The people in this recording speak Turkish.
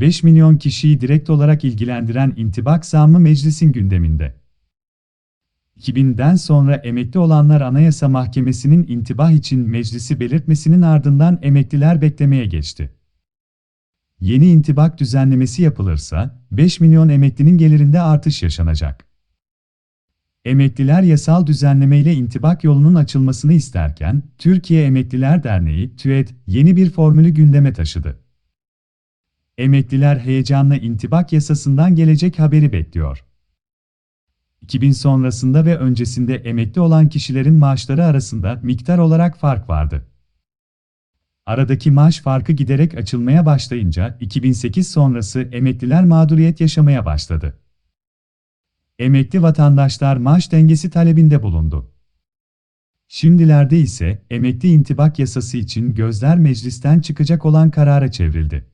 5 milyon kişiyi direkt olarak ilgilendiren intibak zammı meclisin gündeminde. 2000'den sonra emekli olanlar Anayasa Mahkemesi'nin intibah için meclisi belirtmesinin ardından emekliler beklemeye geçti. Yeni intibak düzenlemesi yapılırsa, 5 milyon emeklinin gelirinde artış yaşanacak. Emekliler yasal düzenlemeyle intibak yolunun açılmasını isterken, Türkiye Emekliler Derneği, TÜED, yeni bir formülü gündeme taşıdı. Emekliler heyecanla intibak yasasından gelecek haberi bekliyor. 2000 sonrasında ve öncesinde emekli olan kişilerin maaşları arasında miktar olarak fark vardı. Aradaki maaş farkı giderek açılmaya başlayınca 2008 sonrası emekliler mağduriyet yaşamaya başladı. Emekli vatandaşlar maaş dengesi talebinde bulundu. Şimdilerde ise emekli intibak yasası için gözler meclisten çıkacak olan karara çevrildi.